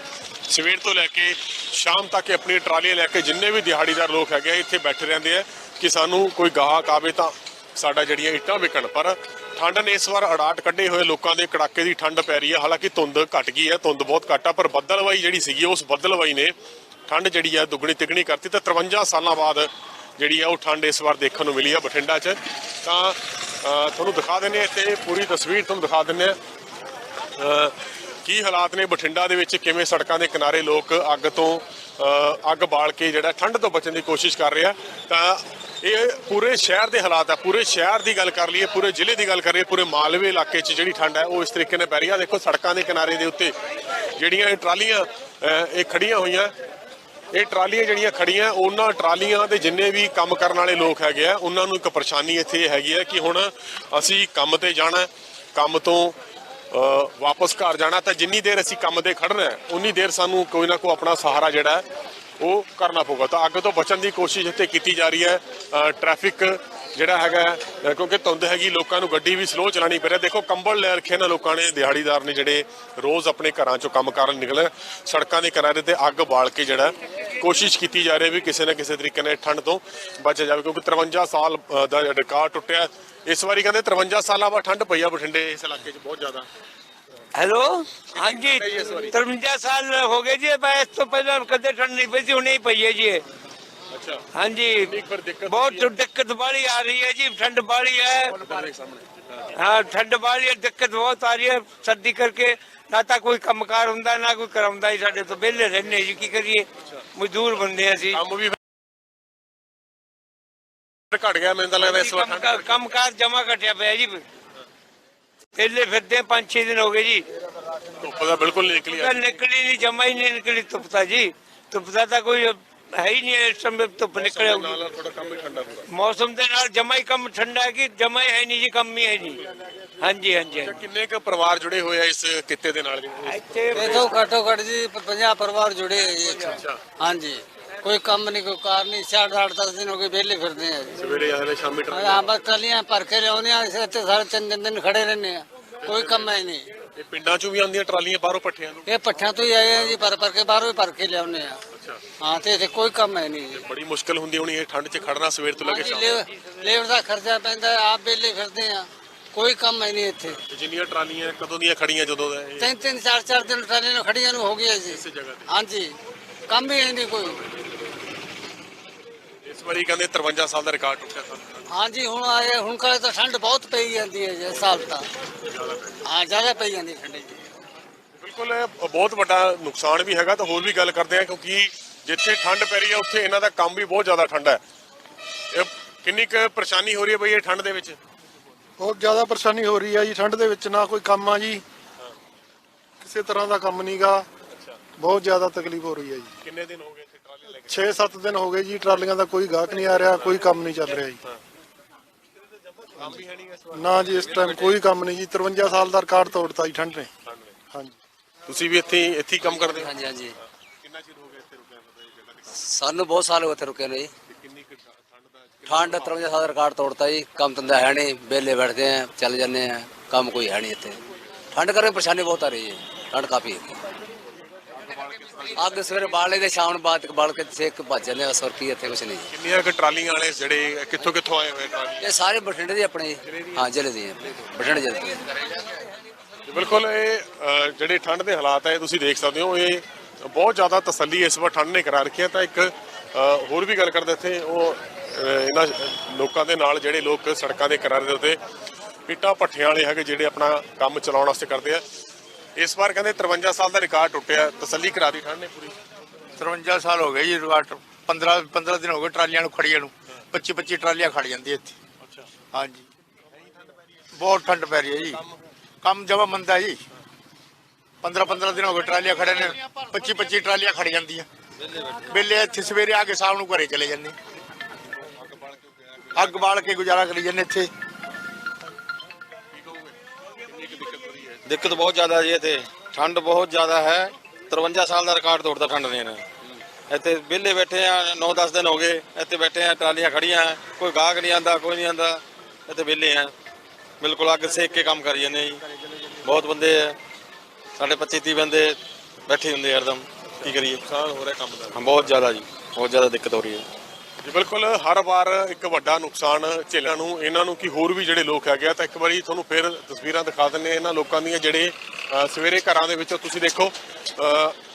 ਸਵੇਰ ਤੋਂ ਲੈ ਕੇ ਸ਼ਾਮ ਤੱਕ ਆਪਣੀ ਟਰਾਲੀਆਂ ਲੈ ਕੇ ਜਿੰਨੇ ਵੀ ਦਿਹਾੜੀਦਾਰ ਲੋਕ ਹੈਗੇ ਆ, ਇੱਥੇ ਬੈਠੇ ਰਹਿੰਦੇ ਆ ਕਿ ਸਾਨੂੰ ਕੋਈ ਗਾਹਕ ਆਵੇ ਤਾਂ ਸਾਡਾ ਜਿਹੜੀਆਂ ਇੱਟਾਂ ਵਿਕਣ। ਪਰ ਠੰਡ ਨੇ ਇਸ ਵਾਰ ਅੜਾਟ ਕੱਢੇ ਹੋਏ ਲੋਕਾਂ ਦੇ ਕੜਾਕੇ ਦੀ ਠੰਡ ਪੈ ਰਹੀ ਹੈ ਹਾਲਾਂਕਿ ਧੁੰਦ ਘਟ ਗਈ ਹੈ ਧੁੰਦ ਬਹੁਤ ਘੱਟ ਆ ਪਰ ਬੱਦਲਵਾਈ ਜਿਹੜੀ ਸੀਗੀ ਉਸ ਬੱਦਲਵਾਈ ਨੇ ਠੰਡ ਜਿਹੜੀ ਹੈ ਦੁੱਗਣੀ ਤਿੱਗਣੀ ਕਰਤੀ। ਤੇ 53 ਸਾਲਾਂ ਬਾਅਦ ਜਿਹੜੀ ਆ ਉਹ ਠੰਡ ਇਸ ਵਾਰ ਦੇਖਣ ਨੂੰ ਮਿਲੀ ਆ ਬਠਿੰਡਾ 'ਚ। ਤਾਂ ਤੁਹਾਨੂੰ ਦਿਖਾ ਦਿੰਦੇ ਹਾਂ ਇੱਥੇ ਪੂਰੀ ਤਸਵੀਰ ਤੁਹਾਨੂੰ ਦਿਖਾ ਦਿੰਦੇ ਹਾਂ ਕੀ ਹਾਲਾਤ ਨੇ ਬਠਿੰਡਾ ਦੇ ਵਿੱਚ? ਕਿਵੇਂ ਸੜਕਾਂ ਦੇ ਕਿਨਾਰੇ ਲੋਕ ਅੱਗ ਤੋਂ ਅੱਗ ਬਾਲ ਕੇ ਜਿਹੜਾ ਠੰਡ ਤੋਂ ਬਚਣ ਦੀ ਕੋਸ਼ਿਸ਼ ਕਰ ਰਿਹਾ? ਤਾਂ ਇਹ ਪੂਰੇ ਸ਼ਹਿਰ ਦੇ ਹਾਲਾਤ ਆ। ਪੂਰੇ ਸ਼ਹਿਰ ਦੀ ਗੱਲ ਕਰ ਲਈਏ, ਪੂਰੇ ਜ਼ਿਲ੍ਹੇ ਦੀ ਗੱਲ ਕਰ ਲਈਏ, ਪੂਰੇ ਮਾਲਵੇ ਇਲਾਕੇ 'ਚ ਜਿਹੜੀ ਠੰਡ ਹੈ, ਉਹ ਇਸ ਤਰੀਕੇ ਨਾਲ ਪੈ ਰਹੀ ਆ। ਦੇਖੋ, ਸੜਕਾਂ ਦੇ ਕਿਨਾਰੇ ਦੇ ਉੱਤੇ ਜਿਹੜੀਆਂ ਇਹ ਟਰਾਲੀਆਂ ਇਹ ਖੜੀਆਂ ਹੋਈਆਂ, ਇਹ ਟਰਾਲੀਆਂ ਜਿਹੜੀਆਂ ਖੜੀਆਂ ਉਹਨਾਂ ਟਰਾਲੀਆਂ ਦੇ ਜਿੰਨੇ ਵੀ ਕੰਮ ਕਰਨ ਵਾਲੇ ਲੋਕ ਹੈਗੇ ਆ, ਉਹਨਾਂ ਨੂੰ ਇੱਕ ਪਰੇਸ਼ਾਨੀ ਇੱਥੇ ਇਹ ਹੈਗੀ ਹੈ ਕਿ ਹੁਣ ਅਸੀਂ ਕੰਮ ਤੇ ਜਾਣਾ, ਕੰਮ ਤੋਂ ਵਾਪਸ ਘਰ ਜਾਣਾ ਤਾਂ ਜਿੰਨੀ ਦੇਰ ਅਸੀਂ ਕੰਮ ਦੇ ਖੜਨਾ ਹੈ ਉਨੀ ਦੇਰ ਸਾਨੂੰ ਕੋਈ ਨਾ ਕੋਈ ਆਪਣਾ ਸਹਾਰਾ ਜਿਹੜਾ ਉਹ ਕਰਨਾ ਪਊਗਾ। ਤਾਂ ਅੱਗ ਤੋਂ ਬਚਣ ਦੀ ਕੋਸ਼ਿਸ਼ ਇੱਥੇ ਕੀਤੀ ਜਾ ਰਹੀ ਹੈ। ਅ, ਟ੍ਰੈਫਿਕ ਜਿਹੜਾ ਹੈਗਾ ਕਿਉਂਕਿ ਧੁੰਦ ਹੈਗੀ ਲੋਕਾਂ ਨੂੰ ਗੱਡੀ ਵੀ ਸਲੋ ਚਲਾਣੀ ਪੈ ਰਹੀ ਦੇਖੋ ਕੰਬਲ ਲੈ ਰੱਖੇ ਨਾ ਲੋਕਾਂ ਨੇ ਦਿਹਾੜੀਦਾਰ ਨੇ ਜਿਹੜੇ ਰੋਜ਼ ਆਪਣੇ ਘਰਾਂ ਚੋਂ ਕੰਮ ਕਰਨ ਨਿਕਲੇ ਸੜਕਾਂ ਦੇ ਕਿਨਾਰੇ ਤੇ ਅੱਗ ਬਾਲ ਕੇ ਜਿਹੜਾ ਕੋਸ਼ਿਸ਼ ਕੀਤੀ ਜਾ ਰਹੀ ਹੈ ਵੀ ਕਿਸੇ ਨਾ ਕਿਸੇ ਤਰੀਕੇ ਨਾਲ ਠੰਡ ਤੋਂ ਬਚਿਆ ਜਾਵੇ ਕਿਉਂਕਿ 53 ਸਾਲ ਦਾ ਰਿਕਾਰਡ ਟੁੱਟਿਆ ਇਸ ਵਾਰੀ ਕਹਿੰਦੇ 53 ਸਾਲਾਂ ਬਾਅਦ ਠੰਡ ਪਈ ਆ ਬਠਿੰਡੇ ਇਸ ਇਲਾਕੇ 'ਚ ਬਹੁਤ ਜ਼ਿਆਦਾ। ਹੈਲੋ? ਹਾਂਜੀ 53 ਸਾਲ ਹੋ ਗਏ ਜੀ ਮੈਂ ਇਸ ਤੋਂ ਪਹਿਲਾਂ ਕਦੇ ਠੰਡ ਨਹੀਂ ਪਈ ਸੀ ਹੁਣੇ ਹੀ ਪਈ ਜੀ। ਹਾਂਜੀ ਬਹੁਤ ਦਿੱਕਤ ਬਾਲੀ ਆ ਰਹੀ ਹੈ ਜੀ ਠੰਡ ਬਾਲੀ ਹੈ। ਹਾਂ ਠੰਡ ਬਾਲੀ ਹੈ ਦਿੱਕਤ ਬਹੁਤ ਆ ਰਹੀ ਹੈ ਸਰਦੀ ਕਰਕੇ ਨਾ ਤਾਂ ਕੋਈ ਕੰਮਕਾਰ ਹੁੰਦਾ ਨਾ ਕੋਈ ਕਰਾਉਂਦਾ ਸਾਡੇ ਤੋਂ ਵਿਹਲੇ ਰਹਿੰਦੇ ਜੀ ਕੀ ਕਰੀਏ? ਮਜ਼ਦੂਰ ਬੰਦੇ ਅਸੀਂ। ਕੰਮ ਵੀ ਘਟ ਗਿਆ ਮੈਨੂੰ ਤਾਂ ਲੱਗਦਾ ਇਸ ਵਾਰ ਠੰਡ ਕੰਮਕਾਰ ਜਮਾ ਘਟਿਆ ਪਿਆ ਜੀ। ਪਹਿਲੇ ਫਿਰਦੇ 5-6 ਦਿਨ ਹੋ ਗਏ ਜੀ। ਧੁੱਪ ਦਾ ਬਿਲਕੁਲ ਨਹੀਂ ਨਿਕਲੀ ਤਾਂ ਨਿਕਲੀ ਨਹੀਂ ਜਮਾ ਹੀ ਨਹੀਂ ਨਿਕਲੀ ਧੁੱਪ ਤਾਂ ਜੀ। ਧੁੱਪ ਦਾ ਤਾਂ ਕੋਈ ਹੈ ਹੀ ਨਹੀਂ ਇਸ ਸਮੇਂ ਧੁੱਪ ਨਿਕਲਿਆ ਹੋਊਗੀ। ਨਾਲ ਥੋੜਾ ਕੰਮ ਵੀ ਠੰਡਾ ਪੂਰਾ ਮੌਸਮ ਦੇ ਨਾਲ ਜਮਾ ਹੀ ਕੰਮ ਠੰਡਾ ਹੈ ਕਿ ਜਮਾ ਹੀ ਹੈ ਨਹੀਂ ਜੀ ਕੰਮ ਹੀ ਹੈ ਨਹੀਂ ਹਾਂਜੀ ਹਾਂਜੀ। ਕਿੰਨੇ ਕੁ ਪਰਿਵਾਰ ਜੁੜੇ ਹੋਏ ਆ ਇਸ ਕਿੱਤੇ ਦੇ ਨਾਲ ਜੀ? ਇੱਥੇ ਇਹ ਤੋਂ ਘੱਟੋ ਘੱਟ ਜੀ 50 ਪਰਿਵਾਰ ਜੁੜੇ ਹੋਏ ਜੀ ਇੱਥੇ। ਹਾਂਜੀ। ਕੋਈ ਕੰਮ ਨਹੀਂ ਕੋਈ ਕਾਰ ਨਹੀਂ ਛਾੜ ਛਾੜ ਦਸ ਦਿਨ ਹੋ ਗਏ ਵਿਹਲੇ ਫਿਰਦੇ ਆ ਜੀ। ਸਵੇਰੇ ਆਲੇ ਸ਼ਾਮੀ ਟਰਾਲੀ ਹਾਂ ਬਸ ਟਰਾਲੀਆਂ ਭਰ ਕੇ ਲਿਆਉਂਦੇ ਆ ਇੱਥੇ ਸਾਰੇ ਤਿੰਨ ਤਿੰਨ ਦਿਨ ਖੜੇ ਰਹਿੰਦੇ ਆ ਕੋਈ ਕੰਮ ਹੈ ਨਹੀਂ। ਇਹ ਪਿੰਡਾਂ ਚੋਂ ਵੀ ਆਉਂਦੀਆਂ ਟਰਾਲੀਆਂ ਬਾਹਰੋਂ ਪੱਠਿਆਂ ਨੂੰ? ਇਹ ਪੱਠਿਆਂ ਤੋਂ ਹੀ ਆਏ ਆ ਜੀ ਭਰ ਭਰ ਕੇ ਬਾਹਰੋਂ ਹੀ ਭਰ ਕੇ ਲਿਆਉਂਦੇ ਆ। ਅੱਛਾ। ਹਾਂ ਤੇ ਇੱਥੇ ਕੋਈ ਕੰਮ ਹੈ ਨਹੀਂ। ਜੀ ਬੜੀ ਮੁਸ਼ਕਲ ਹੁੰਦੀ ਹੋਣੀ ਇਹ ਠੰਡ 'ਚ ਖੜਨਾ ਸਵੇਰ ਤੋਂ ਲੈ ਕੇ ਸ਼ਾਮ ਲੇਬਰ ਲੇਬਰ ਦਾ ਖਰਚਾ ਪੈਂਦਾ ਆਪ ਵਿਹਲੇ ਫਿਰਦੇ ਆ ਕੋਈ ਕੰਮ ਹੈ ਨਹੀਂ ਇੱਥੇ। ਜਿੰਨੀਆਂ ਟਰਾਲੀਆਂ ਕਦੋਂ ਦੀਆਂ ਖੜੀਆਂ ਜਦੋਂ ਦਾ ਇਹ? ਤਿੰਨ ਤਿੰਨ ਚਾਰ ਚਾਰ ਦਿਨ ਟਰਾਲੀਆਂ ਨੂੰ ਖੜੀਆਂ ਨੂੰ ਹੋ ਗਿਆ ਜੀ। ਇਸੇ ਜਗ੍ਹਾ ਤੇ। ਹਾਂਜੀ ਕੰਮ ਹੀ ਹੈ ਨਹੀਂ ਕੋਈ। ਇਸ ਵਾਰੀ ਕਹਿੰਦੇ 53 ਸਾਲ ਦਾ ਰਿਕਾਰਡ ਟੁੱਟਿਆ ਸਾਨੂੰ ਹਾਂਜੀ ਹੁਣ ਆਏ ਹੁਣ ਕਾਲੇ ਤਾਂ ਠੰਡ ਬਹੁਤ ਪਈ ਜਾਂਦੀ ਹੈ ਜੀ ਇਸ ਸਾਲ ਤਾਂ। ਹਾਂ ਜ਼ਿਆਦਾ ਪਈ ਜਾਂਦੀ ਹੈ ਠੰਡ ਜੀ। ਬਿਲਕੁਲ ਇਹ ਬਹੁਤ ਵੱਡਾ ਨੁਕਸਾਨ ਵੀ ਹੈਗਾ ਤਾਂ ਹੋਰ ਵੀ ਗੱਲ ਕਰਦੇ ਆ ਕਿਉਂਕਿ ਜਿੱਥੇ ਠੰਡ ਪੈ ਰਹੀ ਹੈ ਉੱਥੇ ਇਹਨਾਂ ਦਾ ਕੰਮ ਵੀ ਬਹੁਤ ਜ਼ਿਆਦਾ ਠੰਡਾ ਹੈ। ਇਹ ਕਿੰਨੀ ਕੁ ਪਰੇਸ਼ਾਨੀ ਹੋ ਰਹੀ ਹੈ ਬਈ ਇਹ ਠੰਡ ਦੇ ਵਿੱਚ? ਬਹੁਤ ਜ਼ਿਆਦਾ ਪਰੇਸ਼ਾਨੀ ਹੋ ਰਹੀ ਆ ਜੀ ਠੰਡ ਦੇ ਵਿੱਚ ਨਾ ਕੋਈ ਕੰਮ ਆ ਜੀ। ਕਿਸੇ ਤਰ੍ਹਾਂ ਦਾ ਕੰਮ ਨਹੀਂਗਾ ਬਹੁਤ ਜ਼ਿਆਦਾ ਤਕਲੀਫ ਹੋ ਰਹੀ ਆ ਜੀ। ਕਿੰਨੇ ਦਿਨ ਹੋ ਗਏ ਇੱਥੇ? 6-7 ਦਿਨ ਹੋ ਗਏ ਜੀ ਟਰਾਲੀਆਂ ਦਾ ਕੋਈ ਗਾਹਕ ਨਹੀਂ ਆ ਰਿਹਾ ਕੋਈ ਕੰਮ ਨਹੀਂ ਚੱਲ ਰਿਹਾ ਜੀ। ਕੰਮ ਵੀ ਹੈ ਨਹੀਂ ਇਸ ਵਾਰ ਨਾ ਜੀ ਇਸ ਟਾਈਮ ਕੋਈ ਕੰਮ ਨਹੀਂ ਜੀ 53 ਸਾਲ ਦਾ ਰਿਕਾਰਡ ਤੋੜਤਾ ਜੀ ਠੰਡ ਨੇ। ਹਾਂਜੀ। ਤੁਸੀਂ ਵੀ ਇੱਥੇ ਇੱਥੇ ਹੀ ਕੰਮ ਕਰਦੇ ਹੋ? ਹਾਂਜੀ ਹਾਂਜੀ। ਕਿੰਨਾ ਚਿਰ ਹੋ ਗਿਆ ਇੱਥੇ ਰੁਕਿਆ ਮਤਲਬ ਇਹ ਜਗ੍ਹਾ ਤੇ ਸਾਨੂੰ ਬਹੁਤ ਸਾਲ ਹੋ ਗਏ ਇੱਥੇ ਰੁਕੇ ਨੂੰ ਜੀ। ਕਿੰਨੀ ਠੰਡ ਦਾ ਠੰਡ 53 ਸਾਲ ਦਾ ਰਿਕਾਰਡ ਤੋੜਤਾ ਜੀ। ਕੰਮ ਧੰਦਾ ਹੈ ਨਹੀਂ ਵਿਹਲੇ ਬੈਠਦੇ ਆ ਚੱਲ ਜਾਂਦੇ ਆ। ਕੰਮ ਕੋਈ ਹੈ ਨਹੀਂ ਇੱਥੇ। ਠੰਡ ਕਰਕੇ ਪਰੇਸ਼ਾਨੀ ਬਹੁਤ ਆ ਰਹੀ ਹੈ ਠੰਡ ਕਾਫੀ ਹੈ। ਅੱਗ ਸਵੇਰੇ ਬਾਲੇ ਦੇ ਸ਼ਾਮ ਨੂੰ ਬਾਅਦ ਬਾਲ ਕੇ ਸੇਕ ਭੱਜ ਜਾਂਦੇ ਆ ਕੀ ਇੱਥੇ ਕੁਛ ਨਹੀਂ ਕਿੰਨੀਆਂ ਕੁ ਟਰਾਲੀਆਂ ਵਾਲੇ ਜਿਹੜੇ ਕਿੱਥੋਂ ਕਿੱਥੋਂ ਆਏ ਹੋਏ ਟਰਾਲੀ? ਇਹ ਸਾਰੇ ਬਠਿੰਡੇ ਦੇ ਆਪਣੇ ਜੀ। ਹਾਂ ਜ਼ਿਲ੍ਹੇ ਦੇ ਆ, ਬਠਿੰਡੇ ਜ਼ਿਲ੍ਹੇ ਦੇ ਤੇ ਬਿਲਕੁਲ ਇਹ ਅ, ਜਿਹੜੇ ਠੰਡ ਦੇ ਹਾਲਾਤ ਹੈ ਤੁਸੀਂ ਦੇਖ ਸਕਦੇ ਹੋ ਇਹ ਬਹੁਤ ਜ਼ਿਆਦਾ ਤਸੱਲੀ ਇਸ ਵਾਰ ਠੰਡ ਨੇ ਕਰਾ ਰੱਖੀ ਹੈ ਤਾਂ ਇੱਕ ਅ, ਹੋਰ ਵੀ ਗੱਲ ਕਰਦੇ ਇੱਥੇ ਉਹ ਅ, ਇਹਨਾਂ ਲੋਕਾਂ ਦੇ ਨਾਲ ਜਿਹੜੇ ਲੋਕ ਸੜਕਾਂ ਦੇ ਕਿਨਾਰੇ ਦੇ ਉੱਤੇ ਇੱਟਾਂ ਭੱਠਿਆਂ ਵਾਲੇ ਹੈਗੇ ਜਿਹੜੇ ਆਪਣਾ ਕੰਮ ਚਲਾਉਣ ਵਾਸਤੇ ਕਰਦੇ ਆ। ਇਸ ਵਾਰ ਕਹਿੰਦੇ 53 ਸਾਲ ਦਾ ਰਿਕਾਰਡ ਟੁੱਟਿਆ ਤਸੱਲੀ ਕਰਾ ਦੀ ਠੰਡ ਨੇ ਪੂਰੀ। 53 ਸਾਲ ਹੋ ਗਏ ਜੀ ਰਿਕਾਰਡ 15 15 ਦਿਨ ਹੋ ਗਏ ਟਰਾਲੀਆਂ ਨੂੰ ਖੜੀਆਂ ਨੂੰ 25 25 ਟਰਾਲੀਆਂ ਖੜ ਜਾਂਦੀ ਇੱਥੇ। ਅੱਛਾ। ਹਾਂਜੀ। ਬਹੁਤ ਠੰਡ ਪੈ ਰਹੀ ਹੈ ਜੀ। ਕੰਮ ਜਮਾ ਮੰਦਾ ਜੀ। 15 15 ਦਿਨ ਹੋ ਗਏ ਟਰਾਲੀਆਂ ਖੜੇ ਨੇ 25 25 ਟਰਾਲੀਆਂ ਖੜ ਜਾਂਦੀਆਂ। ਵੇਲੇ ਇੱਥੇ ਸਵੇਰੇ ਆ ਕੇ ਸ਼ਾਮ ਨੂੰ ਘਰੇ ਚਲੇ ਜਾਂਦੇ। ਅੱਗ ਬਾਲ ਕੇ ਗੁਜ਼ਾਰਾ ਕਰੀ ਜਾਂਦੇ ਇੱਥੇ। ਦਿੱਕਤ ਬਹੁਤ ਜ਼ਿਆਦਾ ਜੀ ਇੱਥੇ। ਠੰਡ ਬਹੁਤ ਜ਼ਿਆਦਾ ਹੈ। 53 ਸਾਲ ਦਾ ਰਿਕਾਰਡ ਤੋੜਦਾ ਠੰਡ ਨੇ ਇਹਨੇ। ਇੱਥੇ ਵਿਹਲੇ ਬੈਠੇ ਆ 9-10 ਦਿਨ ਹੋ ਗਏ ਇੱਥੇ ਬੈਠੇ ਆ ਟਰਾਲੀਆਂ ਖੜੀਆਂ ਕੋਈ ਗਾਹਕ ਨਹੀਂ ਆਂਦਾ ਕੋਈ ਨਹੀਂ ਆਂਦਾ ਇੱਥੇ ਵਿਹਲੇ ਆ। ਬਿਲਕੁਲ ਅੱਗ ਸੇਕ ਕੇ ਕੰਮ ਕਰੀ ਜਾਂਦੇ ਜੀ। ਬਹੁਤ ਬੰਦੇ ਆ। ਸਾਡੇ 25-30 ਬੰਦੇ ਬੈਠੇ ਹੁੰਦੇ ਆ ਹਰਦਮ। ਕੀ ਕਰੀਏ? ਨੁਕਸਾਨ ਹੋ ਰਿਹਾ ਕੰਮ ਦਾ। ਬਹੁਤ ਜ਼ਿਆਦਾ ਜੀ। ਬਹੁਤ ਜ਼ਿਆਦਾ ਦਿੱਕਤ ਹੋ ਰਹੀ ਹੈ। ਜੀ ਬਿਲਕੁਲ, ਹਰ ਵਾਰ ਇੱਕ ਵੱਡਾ ਨੁਕਸਾਨ ਝੇਲਣ ਨੂੰ, ਇਹਨਾਂ ਨੂੰ ਕਿ ਹੋਰ ਵੀ ਜਿਹੜੇ ਲੋਕ ਹੈਗੇ ਆ, ਤਾਂ ਇੱਕ ਵਾਰੀ ਤੁਹਾਨੂੰ ਫਿਰ ਤਸਵੀਰਾਂ ਦਿਖਾ ਦਿੰਨੇ ਇਹਨਾਂ ਲੋਕਾਂ ਦੀਆਂ ਜਿਹੜੇ ਸਵੇਰੇ ਘਰਾਂ ਦੇ ਵਿੱਚੋਂ ਤੁਸੀਂ ਦੇਖੋ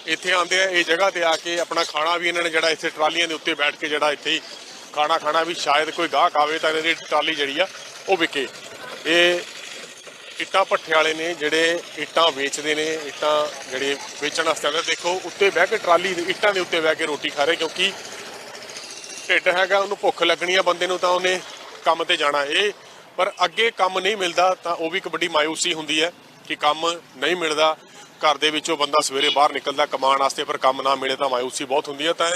ਇੱਥੇ ਆਉਂਦੇ ਆ, ਇਹ ਜਗ੍ਹਾ ਤੇ ਆ ਕੇ ਆਪਣਾ ਖਾਣਾ ਵੀ ਇਹਨਾਂ ਨੇ ਜਿਹੜਾ ਇੱਥੇ ਟਰਾਲੀਆਂ ਦੇ ਉੱਤੇ ਬੈਠ ਕੇ ਜਿਹੜਾ ਇੱਥੇ ਹੀ ਖਾਣਾ ਖਾਣਾ ਵੀ ਸ਼ਾਇਦ ਕੋਈ ਗਾਹਕ ਆਵੇ ਤਾਂ ਇਹਨਾਂ ਟਰਾਲੀ ਜਿਹੜੀ ਆ, ਉਹ ਵਿਕੇ। ਇਹ ਇੱਟਾਂ ਭੱਠੇ ਵਾਲੇ ਨੇ ਜਿਹੜੇ ਇੱਟਾਂ ਵੇਚਦੇ ਨੇ, ਇੱਟਾਂ ਜਿਹੜੇ ਵੇਚਣ ਵਾਸਤੇ ਆਉਂਦੇ ਦੇਖੋ, ਉੱਤੇ ਬਹਿ ਕੇ ਟਰਾਲੀ ਦੇ, ਇੱਟਾਂ ਦੇ ਉੱਤੇ ਬਹਿ ਕੇ ਰੋਟੀ ਖਾ ਰਹੇ, ਕਿਉਂਕਿ ਢਿੱਡ ਹੈਗਾ ਉਹਨੂੰ ਭੁੱਖ ਲੱਗਣੀ ਆ ਬੰਦੇ ਨੂੰ ਤਾਂ ਉਹਨੇ ਕੰਮ ਤੇ ਜਾਣਾ ਇਹ ਪਰ ਅੱਗੇ ਕੰਮ ਨਹੀਂ ਮਿਲਦਾ ਤਾਂ ਉਹ ਵੀ ਇੱਕ ਵੱਡੀ ਮਾਇੂਸੀ ਹੁੰਦੀ ਹੈ ਕਿ ਕੰਮ ਨਹੀਂ ਮਿਲਦਾ। ਘਰ ਦੇ ਵਿੱਚੋਂ ਬੰਦਾ ਸਵੇਰੇ ਬਾਹਰ ਨਿਕਲਦਾ ਕਮਾਉਣ ਵਾਸਤੇ ਪਰ ਕੰਮ ਨਾ ਮਿਲੇ ਤਾਂ ਮਾਇੂਸੀ ਬਹੁਤ ਹੁੰਦੀ ਹੈ। ਤਾਂ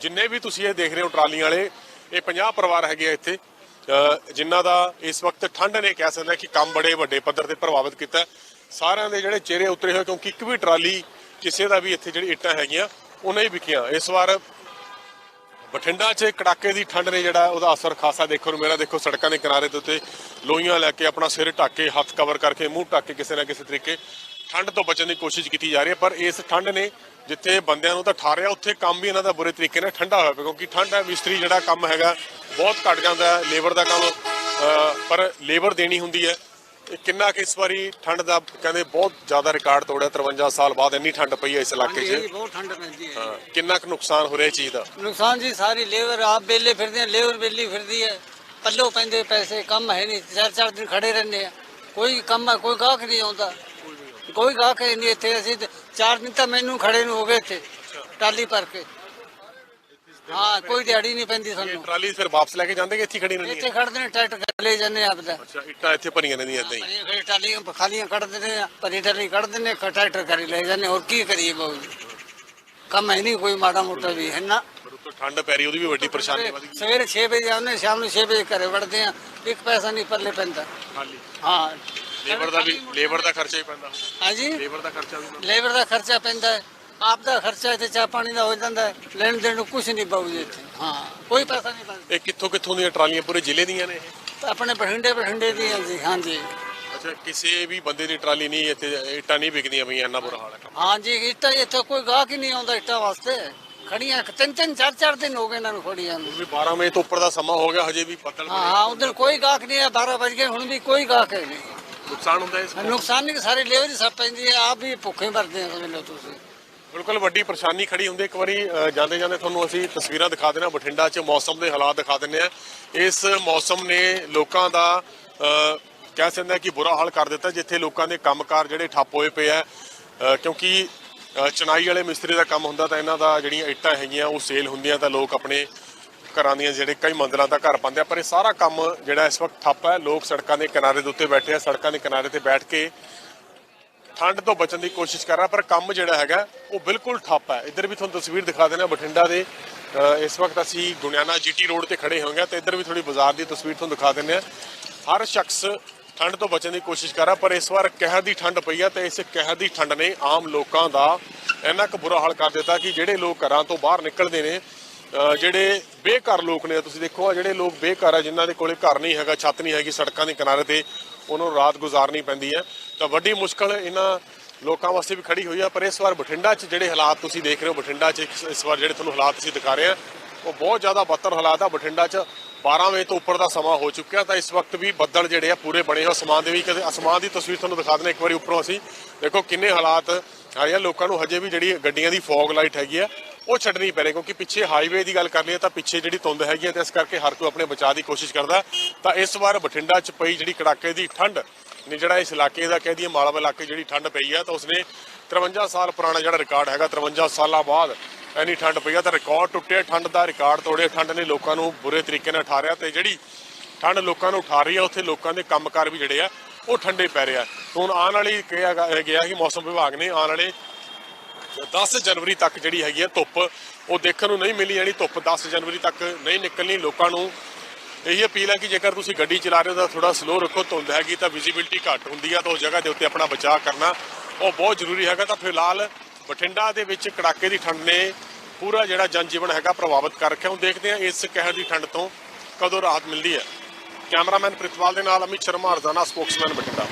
ਜਿੰਨੇ ਵੀ ਤੁਸੀਂ ਇਹ ਦੇਖ ਰਹੇ ਹੋ ਟਰਾਲੀਆਂ ਵਾਲੇ ਇਹ 50 ਪਰਿਵਾਰ ਹੈਗੇ ਆ ਇੱਥੇ। ਅ, ਜਿਨ੍ਹਾਂ ਦਾ ਇਸ ਵਕਤ ਠੰਡ ਨੇ ਕਹਿ ਸਕਦਾ ਕਿ ਕੰਮ ਬੜੇ ਵੱਡੇ ਪੱਧਰ ਤੇ ਪ੍ਰਭਾਵਿਤ ਕੀਤਾ। ਸਾਰਿਆਂ ਦੇ ਜਿਹੜੇ ਚਿਹਰੇ ਉਤਰੇ ਹੋਏ ਕਿਉਂਕਿ ਇੱਕ ਵੀ ਟਰਾਲੀ ਕਿਸੇ ਦਾ ਵੀ ਇੱਥੇ ਜਿਹੜੀ ਇੱਟਾਂ ਹੈਗੀਆਂ ਉਹ ਨਹੀਂ ਵਿਕੀਆਂ ਇਸ ਵਾਰ ਬਠਿੰਡਾ 'ਚ ਕੜਾਕੇ ਦੀ ਠੰਡ ਨੇ ਜਿਹੜਾ ਉਹਦਾ ਅਸਰ ਖਾਸਾ ਦੇਖਣ ਨੂੰ ਮੇਰਾ ਦੇਖੋ, ਸੜਕਾਂ ਦੇ ਕਿਨਾਰੇ ਦੇ ਉੱਤੇ ਲੋਹੀਆਂ ਲੈ ਕੇ ਆਪਣਾ ਸਿਰ ਢੱਕ ਕੇ ਹੱਥ ਕਵਰ ਕਰਕੇ ਮੂੰਹ ਢੱਕ ਕੇ ਕਿਸੇ ਨਾ ਕਿਸੇ ਤਰੀਕੇ ਠੰਡ ਤੋਂ ਬਚਣ ਦੀ ਕੋਸ਼ਿਸ਼ ਕੀਤੀ ਜਾ ਰਹੀ ਹੈ। ਪਰ ਇਸ ਠੰਡ ਨੇ ਜਿੱਥੇ ਬੰਦਿਆਂ ਨੂੰ ਤਾਂ ਠਾਰਿਆ, ਉੱਥੇ ਕੰਮ ਵੀ ਇਹਨਾਂ ਦਾ ਬੁਰੇ ਤਰੀਕੇ ਨਾਲ ਠੰਡਾ ਹੋਇਆ ਪਿਆ, ਕਿਉਂਕਿ ਠੰਡ ਹੈ, ਮਿਸਤਰੀ ਜਿਹੜਾ ਕੰਮ ਹੈਗਾ ਬਹੁਤ ਘਟ ਜਾਂਦਾ ਹੈ, ਲੇਬਰ ਦਾ ਕੰਮ ਪਰ ਲੇਬਰ ਦੇਣੀ ਹੁੰਦੀ ਹੈ। ਕਿੰਨਾ ਕਿ ਇਸ ਵਾਰੀ ਠੰਡ ਦਾ ਕਹਿੰਦੇ ਬਹੁਤ ਜ਼ਿਆਦਾ ਰਿਕਾਰਡ ਤੋੜਿਆ 53 ਸਾਲ ਬਾਅਦ ਇੰਨੀ ਠੰਡ ਪਈ ਹੈ ਇਸ ਇਲਾਕੇ 'ਚ। ਬਹੁਤ ਠੰਡ ਪੈਂਦੀ ਹੈ। ਹਾਂ, ਕਿੰਨਾ ਕੁ ਨੁਕਸਾਨ ਹੋ ਰਿਹਾ ਚੀਜ਼ ਦਾ? ਨੁਕਸਾਨ ਜੀ ਸਾਰੀ ਲੇਬਰ ਆਪ ਬੇਲੇ ਫਿਰਦੇ ਆ ਲੇਬਰ ਬੇਲੀ ਫਿਰਦੀ ਹੈ। ਪੱਲੋ ਪੈਂਦੇ ਪੈਸੇ ਕੰਮ ਹੈ ਨਹੀਂ ਚਾਰ ਚਾਰ ਦਿਨ ਖੜੇ ਰਹਿੰਦੇ ਆ। ਕੋਈ ਕੰਮ ਹੈ ਕੋਈ ਗਾਹਕ ਨਹੀਂ ਆਉਂਦਾ। ਕੋਈ ਗਾਹਕ ਨਹੀਂ ਇੱਥੇ। ਅਸੀਂ ਚਾਰ ਦਿਨ ਤਾਂ ਮੈਨੂੰ ਖੜੇ ਨੂੰ ਹੋ ਗਏ ਇੱਥੇ ਟਾਲੀ ਭਰ ਕੇ। ਹਾਂ ਕੋਈ ਦਿਹਾੜੀ ਨਹੀਂ ਪੈਂਦੀ ਇਹ ਸਾਨੂੰ। ਟਰਾਲੀ ਫਿਰ ਵਾਪਸ ਲੈ ਕੇ ਜਾਂਦੇ ਕਿ ਇੱਥੇ ਹੀ ਖੜੀ ਰਹਿੰਦੀ ਇੱਥੇ ਹੈ? ਖੜਦੇ ਨੇ ਟਰੈਕਟਰ ਕਰ ਲੈ ਜਾਂਦੇ ਆਪਦਾ। ਅੱਛਾ ਇੱਟਾਂ ਇੱਥੇ ਭਰੀਆਂ ਰਹਿੰਦੀਆਂ ਏਦਾਂ ਹੀ। ਭਰੀ ਟਾਲੀਆਂ ਖਾਲੀਆਂ ਕੱਢ ਦਿੰਦੇ ਆ ਭਰੀ ਟਾਲੀ ਕੱਢ ਦਿੰਦੇ ਆ, ਟਰੈਕਟਰ ਕਰੀ ਲੈ ਜਾਂਦੇ ਹੋਰ ਕੀ ਕਰੀਏ ਬਾਬੂ ਜੀ? ਕੰਮ ਹੈ ਨਹੀਂ ਕੋਈ ਮਾੜਾ ਮੋਟਾ ਵੀ ਹੈ ਨਾ? ਪਰ ਉੱਤੋਂ ਠੰਡ ਪੈ ਰਹੀ ਉਹਦੀ ਵੀ ਵੱਡੀ ਪਰੇਸ਼ਾਨੀ ਵਧ ਗਈ। ਸਵੇਰੇ 6 ਵਜੇ ਆਉਂਦੇ ਸ਼ਾਮ ਨੂੰ 6 ਵਜੇ ਘਰੇ ਵੜਦੇ ਆ। ਇੱਕ ਪੈਸਾ ਨਹੀਂ ਪੱਲੇ ਪੈਂਦਾ। ਖਾਲੀ ਹਾਂ। ਲੇਬਰ ਦਾ ਵੀ ਲੇਬਰ ਦਾ ਖਰਚਾ ਹੀ ਪੈਂਦਾ। ਹਾਂਜੀ? ਲੇਬਰ ਦਾ ਖਰਚਾ ਵੀ ਲੇਬਰ ਦਾ ਖਰਚਾ ਪੈਂਦਾ ਹੈ। ਆਪ ਦਾ ਖਰਚਾ ਇੱਥੇ ਚਾਹ ਪਾਣੀ ਦਾ ਹੋ ਜਾਂਦਾ ਹੈ ਲੈਣ ਦੇਣ ਨੂੰ ਕੁਝ ਨਹੀਂ ਬਾਬੂ ਜੀ ਇੱਥੇ। ਹਾਂ ਕੋਈ ਪੈਸਾ ਨਹੀਂ ਪੈਂਦਾ ਇਹ ਕਿੱਥੋਂ ਕਿੱਥੋਂ ਦੀਆਂ ਟਰਾਲੀਆਂ ਪੂਰੇ ਜ਼ਿਲ੍ਹੇ ਦੀਆਂ ਨੇ ਇਹ? ਆਪਣੇ ਬਠਿੰਡੇ ਬਠਿੰਡੇ ਦੀ ਹਾਂ ਜੀ। ਹਾਂਜੀ ਅੱਛਾ ਕਿਸੇ ਵੀ ਬੰਦੇ ਦੀ ਟਰਾਲੀ ਨਹੀਂ ਇੱਥੇ ਇੱਟਾਂ ਨਹੀਂ ਵਿਕਦੀਆਂ ਪਈਆਂ ਇੰਨਾ ਬੁਰਾ ਹਾਲ ਹੈ। ਹਾਂਜੀ ਇੱਟਾਂ ਇੱਥੇ ਕੋਈ ਗਾਹਕ ਹੀ ਨਹੀਂ ਆਉਂਦਾ ਇੱਟਾਂ ਵਾਸਤੇ। ਖੜੀਆਂ ਤਿੰਨ ਤਿੰਨ ਚਾਰ ਚਾਰ ਦਿਨ ਹੋ ਗਏ ਇਹਨਾਂ ਨੂੰ ਖੜੀਆਂ ਨੂੰ। ਵੀ 12 ਵਜੇ ਤੋਂ ਉੱਪਰ ਦਾ ਸਮਾਂ ਹੋ ਗਿਆ ਹਜੇ ਵੀ ਬੱਦਲ ਹਾਂ ਹਾਂ ਉਧਰ ਕੋਈ ਗਾਹਕ ਨਹੀਂ ਹੈ 12 ਵਜ ਗਏ ਹੁਣ ਵੀ ਕੋਈ ਗਾਹਕ ਹੈ ਨਹੀਂ। ਨੁਕਸਾਨ ਹੁੰਦਾ ਇਸ ਨੁਕਸਾਨ ਨਹੀਂ ਸਾਰੇ ਲੇਬਰ ਹੀ ਪੈਂਦੀ ਹੈ ਆਪ ਵੀ ਭੁੱਖੇ ਮਰਦੇ ਆ ਸਮਝ ਲਓ ਤੁਸੀਂ। ਬਿਲਕੁਲ ਵੱਡੀ ਪਰੇਸ਼ਾਨੀ ਖੜੀ ਹੁੰਦੀ ਇੱਕ ਵਾਰੀ ਜਾਂਦੇ ਜਾਂਦੇ ਤੁਹਾਨੂੰ ਅਸੀਂ ਤਸਵੀਰਾਂ ਦਿਖਾ ਦੇਣਾ ਬਠਿੰਡਾ 'ਚ ਮੌਸਮ ਦੇ ਹਾਲਾਤ ਦਿਖਾ ਦਿੰਨੇ ਆ ਇਸ ਮੌਸਮ ਨੇ ਲੋਕਾਂ ਦਾ ਕਹਿ ਸਕਦੇ ਹਾਂ ਕਿ ਬੁਰਾ ਹਾਲ ਕਰ ਦਿੱਤਾ, ਜਿੱਥੇ ਲੋਕਾਂ ਦੇ ਕੰਮਕਾਰ ਜਿਹੜੇ ਠੱਪ ਹੋਏ ਪਏ ਆ। ਕਿਉਂਕਿ ਚਨਾਈ ਵਾਲੇ ਮਿਸਤਰੀ ਦਾ ਕੰਮ ਹੁੰਦਾ ਤਾਂ ਇਹਨਾਂ ਦਾ ਜਿਹੜੀਆਂ ਇੱਟਾਂ ਹੈਗੀਆਂ, ਉਹ ਸੇਲ ਹੁੰਦੀਆਂ ਤਾਂ ਲੋਕ ਆਪਣੇ ਘਰਾਂ ਦੀਆਂ ਜਿਹੜੇ ਕਈ ਮੰਜ਼ਲਾਂ ਦਾ ਘਰ ਪਾਉਂਦੇ ਆ। ਪਰ ਇਹ ਸਾਰਾ ਕੰਮ ਜਿਹੜਾ ਇਸ ਵਕਤ ਠੱਪ ਹੈ, ਲੋਕ ਸੜਕਾਂ ਦੇ ਕਿਨਾਰੇ ਦੇ ਉੱਤੇ ਬੈਠੇ ਆ। ਸੜਕਾਂ ਦੇ ਕਿਨਾਰੇ ਤੇ ਬੈਠ ਕੇ ਠੰਡ ਤੋਂ ਬਚਣ ਦੀ ਕੋਸ਼ਿਸ਼ ਕਰ ਰਿਹਾ, ਪਰ ਕੰਮ ਜਿਹੜਾ ਹੈਗਾ, ਉਹ ਬਿਲਕੁਲ ਠੱਪ ਹੈ। ਇੱਧਰ ਵੀ ਤੁਹਾਨੂੰ ਤਸਵੀਰ ਦਿਖਾ ਦੇਣਾ ਬਠਿੰਡਾ ਦੇ ਇਸ ਵਕਤ ਅਸੀਂ ਗੁਣਿਆਣਾ ਜੀਟੀ ਰੋਡ ਤੇ ਖੜੇ ਹੋਵਾਂਗੇ ਤੇ ਇੱਧਰ ਵੀ ਥੋੜੀ ਬਾਜ਼ਾਰ ਦੀ ਤਸਵੀਰ ਤੁਹਾਨੂੰ ਦਿਖਾ ਦਿੰਦੇ ਆ ਹਰ ਸ਼ਖਸ ਠੰਡ ਤੋਂ ਬਚਣ ਦੀ ਕੋਸ਼ਿਸ਼ ਕਰ ਰਿਹਾ, ਪਰ ਇਸ ਵਾਰ ਕਹਿਰ ਦੀ ਠੰਡ ਪਈ ਆ ਤੇ ਇਸ ਕਹਿਰ ਦੀ ਠੰਡ ਨੇ ਆਮ ਲੋਕਾਂ ਦਾ ਇੰਨਾ ਕੁ ਬੁਰਾ ਹਾਲ ਕਰ ਦਿੱਤਾ ਕਿ ਜਿਹੜੇ ਲੋਕ ਘਰਾਂ ਤੋਂ ਬਾਹਰ ਨਿਕਲਦੇ ਨੇ ਜਿਹੜੇ ਬੇਘਰ ਲੋਕ ਨੇ, ਤੁਸੀਂ ਦੇਖੋ ਆ ਜਿਹੜੇ ਲੋਕ ਬੇਘਰ ਆ, ਜਿਨ੍ਹਾਂ ਦੇ ਕੋਲੇ ਘਰ ਨਹੀਂ ਹੈਗਾ, ਛੱਤ ਨਹੀਂ ਹੈਗੀ, ਸੜਕਾਂ ਦੇ ਕਿਨਾਰੇ ਤੇ, ਉਹਨਾਂ ਨੂੰ ਰਾਤ ਗੁਜ਼ਾਰਨੀ ਪੈਂਦੀ ਹੈ। ਤਾਂ ਵੱਡੀ ਮੁਸ਼ਕਲ ਇਹਨਾਂ ਲੋਕਾਂ ਵਾਸਤੇ ਵੀ ਖੜੀ ਹੋਈ ਆ, ਪਰ ਇਸ ਵਾਰ ਬਠਿੰਡਾ 'ਚ ਜਿਹੜੇ ਹਾਲਾਤ ਤੁਸੀਂ ਦੇਖ ਰਹੇ ਹੋ, ਬਠਿੰਡਾ 'ਚ ਇਸ- ਇਸ ਵਾਰ ਜਿਹੜੇ ਤੁਹਾਨੂੰ ਹਾਲਾਤ ਅਸੀਂ ਦਿਖਾ ਰਹੇ ਆ, ਉਹ ਬਹੁਤ ਜ਼ਿਆਦਾ ਬੱਤਰ ਹਾਲਾਤ ਆ। ਬਠਿੰਡਾ 'ਚ 12 ਵਜੇ ਤੋਂ ਉੱਪਰ ਦਾ ਸਮਾਂ ਹੋ ਚੁੱਕਿਆ, ਤਾਂ ਇਸ ਵਕਤ ਵੀ ਬੱਦਲ ਜਿਹੜੇ ਆ ਪੂਰੇ ਬਣੇ ਹੋ ਅਸਮਾਨ ਦੇ ਵੀ ਕਦੇ ਅਸਮਾਨ ਦੀ ਤਸਵੀਰ ਤੁਹਾਨੂੰ ਦਿਖਾ ਦਿੰਦੇ ਇੱਕ ਵਾਰੀ ਉੱਪਰੋਂ ਅਸੀਂ। ਦੇਖੋ ਕਿੰਨੇ ਹਾਲਾਤ ਆਏ ਆ ਲੋਕਾਂ ਨੂੰ ਹਜੇ ਵੀ ਜਿਹੜੀ ਗੱਡੀਆਂ ਦੀ ਫੌਗ ਲਾਈਟ ਹੈਗੀ ਆ, ਉਹ ਛੱਡਣੀ ਪੈ ਰਹੀ ਕਿਉਂਕਿ ਪਿੱਛੇ ਹਾਈਵੇ ਦੀ ਗੱਲ ਕਰ ਲਈਏ ਤਾਂ ਪਿੱਛੇ ਜਿਹੜੀ ਧੁੰਦ ਹੈਗੀ ਆ, ਤੇ ਇਸ ਕਰਕੇ ਹਰ ਕੋਈ ਆਪਣੇ ਬਚਾਅ ਦੀ ਕੋਸ਼ਿਸ਼ ਕਰਦਾ। ਤਾਂ ਇਸ ਵਾਰ ਬਠਿੰਡਾ 'ਚ ਪਈ ਜਿਹੜੀ ਕੜਾਕੇ ਦੀ ਠੰਡ ਨੇ ਜਿਹੜਾ ਇਸ ਇਲਾਕੇ ਦਾ ਕਹਿ ਦਈਏ ਮਾਲਵਾ ਇਲਾਕੇ ਜਿਹੜੀ ਠੰਡ ਪਈ ਆ, ਤਾਂ ਉਸਨੇ 53 ਸਾਲ ਪੁਰਾਣਾ ਜਿਹੜਾ ਰਿਕਾਰਡ ਹੈਗਾ 53 ਸਾਲਾਂ ਬਾਅਦ ਐਨੀ ਠੰਡ ਪਈ ਆ, ਤਾਂ ਰਿਕਾਰਡ ਟੁੱਟਿਆ, ਠੰਡ ਦਾ ਰਿਕਾਰਡ ਤੋੜਿਆ, ਠੰਡ ਨੇ ਲੋਕਾਂ ਨੂੰ ਬੁਰੇ ਤਰੀਕੇ ਨਾਲ ਠਾਰਿਆ ਤੇ ਜਿਹੜੀ ਠੰਡ ਲੋਕਾਂ ਨੂੰ ਉਠਾ ਰਹੀ ਆ, ਉੱਥੇ ਲੋਕਾਂ ਦੇ ਕੰਮਕਾਰ ਵੀ ਜਿਹੜੇ ਆ, ਉਹ ਠੰਡੇ ਪੈ ਰਿਹਾ ਹੁਣ ਆਉਣ ਵਾਲੀ ਕਿਹਾ ਗਿਆ ਕਿ ਮੌਸਮ ਵਿਭਾਗ ਨੇ, ਆਉਣ ਵਾਲੇ 10 ਜਨਵਰੀ ਤੱਕ ਜਿਹੜੀ ਹੈਗੀ ਹੈ ਧੁੱਪ, ਉਹ ਦੇਖਣ ਨੂੰ ਨਹੀਂ ਮਿਲੀ ਜਾਣੀ ਧੁੱਪ 10 ਜਨਵਰੀ ਤੱਕ ਨਹੀਂ ਨਿਕਲਣੀ, ਲੋਕਾਂ ਨੂੰ ਇਹੀ ਅਪੀਲ ਹੈ ਕਿ ਜੇਕਰ ਤੁਸੀਂ ਗੱਡੀ ਚਲਾ ਰਹੇ ਹੋ ਤਾਂ ਥੋੜਾ ਸਲੋ ਰੱਖੋ, ਧੁੰਦ ਹੈਗੀ ਤਾਂ ਵਿਜ਼ਿਬਿਲਟੀ ਘੱਟ ਹੁੰਦੀ ਆ ਤਾਂ ਉਸ ਜਗ੍ਹਾ ਦੇ ਉੱਤੇ ਆਪਣਾ ਬਚਾਅ ਕਰਨਾ ਉਹ ਬਹੁਤ ਜ਼ਰੂਰੀ ਹੈਗਾ। ਤਾਂ ਫਿਲਹਾਲ ਬਠਿੰਡਾ ਦੇ ਵਿੱਚ ਕੜਾਕੇ ਦੀ ਠੰਡ ਨੇ ਪੂਰਾ ਜਿਹੜਾ ਜਨਜੀਵਨ ਹੈਗਾ ਪ੍ਰਭਾਵਿਤ ਕਰ ਰੱਖਿਆ। ਹੁਣ ਦੇਖਦੇ ਹਾਂ ਇਸ ਕਹਿਰ ਦੀ ਠੰਡ ਤੋਂ ਕਦੋਂ ਰਾਹਤ ਮਿਲਦੀ ਹੈ। ਕੈਮਰਾਮੈਨ ਪ੍ਰਿਤਪਾਲ ਦੇ ਨਾਲ ਅਮਿਤ ਸ਼ਰਮਾ ਰਜ਼ਾਨਾ ਸਪੋਕਸਮੈਨ ਬਠਿੰਡਾ।